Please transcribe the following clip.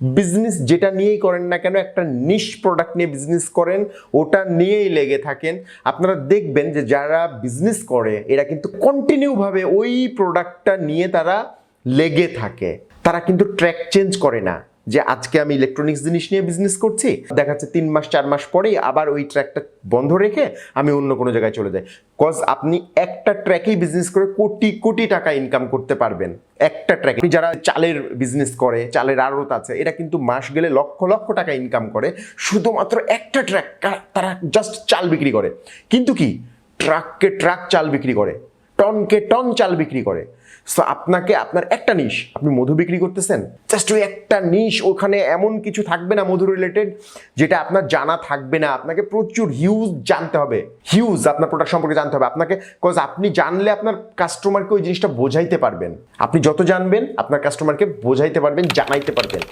Business যেটা নিয়েই করেন না কেন, একটা নিশ প্রোডাক্ট নিয়ে বিজনেস করেন, ওটা নিয়েই লেগে থাকেন। আপনারা দেখবেন যে যারা বিজনেস করে, এরা কিন্তু কন্টিনিউভাবে ওই প্রোডাক্টটা নিয়ে তারা লেগে থাকে। তারা কিন্তু ট্র্যাক চেঞ্জ করে না। যে আজকে আমি ইলেকট্রনিক্স জিনিস নিয়ে বিজনেস করছি দেখা যাচ্ছে তিন মাস, চার মাস পরেই আবার ওই ট্র্যাকটা বন্ধ রেখে আমি অন্য কোনো জায়গায় চলে যাই। কজ আপনি একটা ট্র্যাকেই বিজনেস করে কোটি কোটি টাকা ইনকাম করতে পারবেন। একটা ট্র্যাকে। যারা চালের বিজনেস করে, চালের আড়ত আছে এটা কিন্তু মাস গেলে লক্ষ লক্ষ টাকা ইনকাম করে। শুধুমাত্র একটা ট্র্যাক তারা জাস্ট চাল বিক্রি করে। কিন্তু কি? ট্রাককে ট্রাক চাল বিক্রি করে। টনকে টন চাল বিক্রি করে। সো আপনাকে, আপনার একটা নিশ আপনি মধু বিক্রি করতেছেন জাস্ট ওই একটা নিশ ওখানে এমন কিছু থাকবে না মধু রিলেটেড যেটা আপনার জানা থাকবে না। আপনাকে প্রচুর হিউজ জানতে হবে। হিউজ আপনার প্রোডাক্ট সম্পর্কে জানতে হবে। আপনাকে কজ আপনি জানলে আপনার কাস্টমারকে ওই জিনিসটা বোঝাইতে পারবেন। আপনি যত জানবেন, আপনার কাস্টমারকে বোঝাইতে পারবেন, জানাইতে পারবেন।